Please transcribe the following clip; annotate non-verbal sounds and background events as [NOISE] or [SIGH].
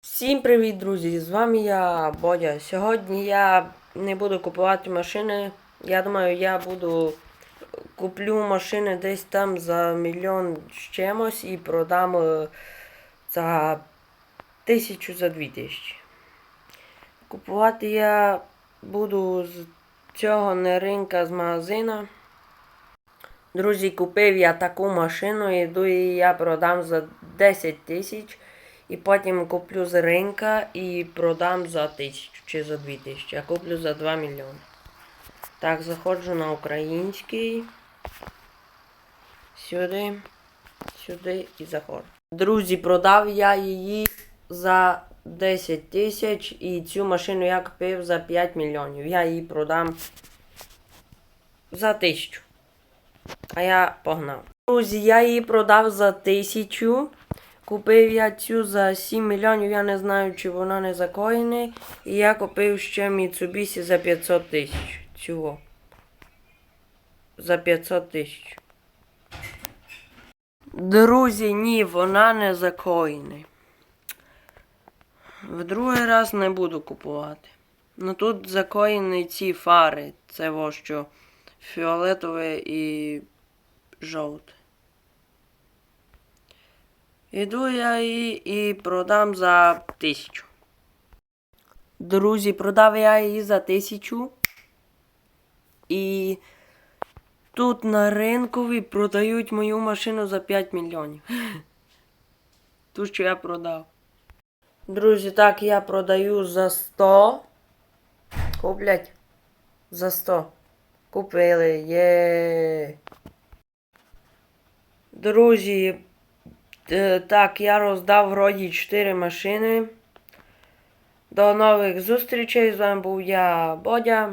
Всім привіт, друзі! З вами я Бодя. Сьогодні я не буду купувати машини. Я думаю, я буду куплю машини десь там за мільйон з чимось і продам е, за тисячу за дві тисячі. Купувати я буду з цього не ринка з магазина. Друзі, купив я таку машину, іду і я продам за 10 тисяч. І потім куплю з ринка і продам за тисячу чи за дві тисячі. Я куплю за 2 мільйони. Так, заходжу на український. Сюди, сюди і заходжу. Друзі, продав я її за 10 тисяч і цю машину я купив за 5 мільйонів. Я її продам за тисячу. А я погнав. Друзі, я її продав за тисячу. Купив я цю за 7 мільйонів, я не знаю, чи вона не закоєна. І я купив ще Mitsubishi за 500 тисяч. Цього. За 500 тисяч. Друзі, ні, вона не закоєна. В другий раз не буду купувати. Ну тут закоєні ці фари. Це во що фіолетове і жовте. Іду я її і продам за тисячу. Друзі, продав я її за тисячу. І тут на ринкові продають мою машину за 5 мільйонів. [LAUGHS] Ту, що я продав. Друзі, так я продаю за 100. Куплять за 100. Купили. Є. Друзі, Так, я роздав вроді 4 машини. До нових зустрічей. З вами був я, Бодя.